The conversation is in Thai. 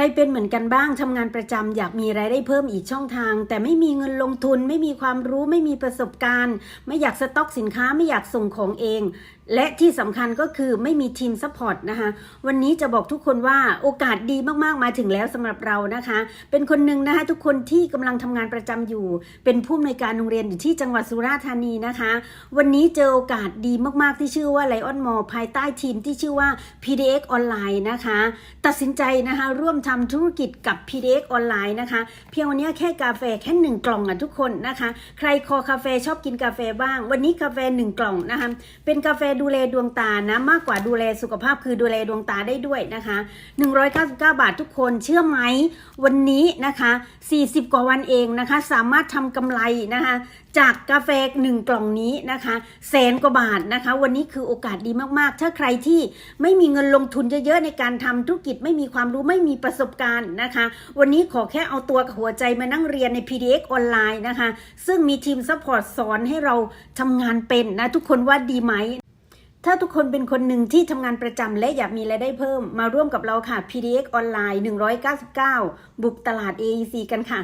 รเป็นเหมือนกันบ้างทำงานประจำอยากมีรายได้เพิ่มอีกช่องทาง แต่ไม่มีเงินลงทุนไม่มีความรู้ไม่มีประสบการณ์ ไม่อยากสต็อกสินค้าไม่อยากส่งของเอง และที่สำคัญก็คือไม่มีทีมซัพพอร์ตนะคะ วันนี้จะบอกทุกคนว่าโอกาสดีมากๆมาถึงแล้วสำหรับเรานะคะ เป็นคนหนึ่งนะคะทุกคนที่กำลังทำงานประจำอยู่ เป็นผู้อำนวยการโรงเรียนอยู่ที่จังหวัดสุราษฎร์ธานีนะคะ วันนี้เจอโอกาสดีมากๆที่ชื่อว่าไลออนมอภายใต้ทีมที่ชื่อว่า PDX ออนไลน์นะคะ ตัดสินใจนะคะร่วมทำธุรกิจกับ PDX ออนไลน์นะคะ เพียงวันนี้แค่กาแฟแค่หนึ่งกล่องอะทุกคนนะคะ ใครคอกาแฟชอบกินกาแฟบ้าง วันนี้กาแฟหนึ่งกล่องนะคะเป็นกาแฟดูแลดวงตานะ มากกว่าดูแลสุขภาพคือดูแลดวงตาได้ด้วยนะคะ 199 บาททุกคนเชื่อไหมวันนี้นะคะ 40 กว่าวันเองนะคะ สามารถทำกำไรนะคะ จากกาแฟหนึ่งกล่องนี้นะคะแสนกว่าบาทนะคะ วันนี้คือโอกาสดีมากๆ ถ้าใครที่ไม่มีเงินลงทุนเยอะๆในการทำธุรกิจไม่มีความรู้ไม่มีประสบการณ์นะคะ วันนี้ขอแค่เอาตัวกับหัวใจมานั่งเรียนใน PDX ออนไลน์นะคะ ซึ่งมีทีมซัพพอร์ตสอนให้เราทำงานเป็นนะทุกคนว่าดีไหม ถ้าทุกคนเป็นคนหนึ่งที่ทำงานประจำและอยากมีรายได้เพิ่ม มาร่วมกับเราค่ะ PDX ออนไลน์ 199 บุกตลาด AEC กันค่ะ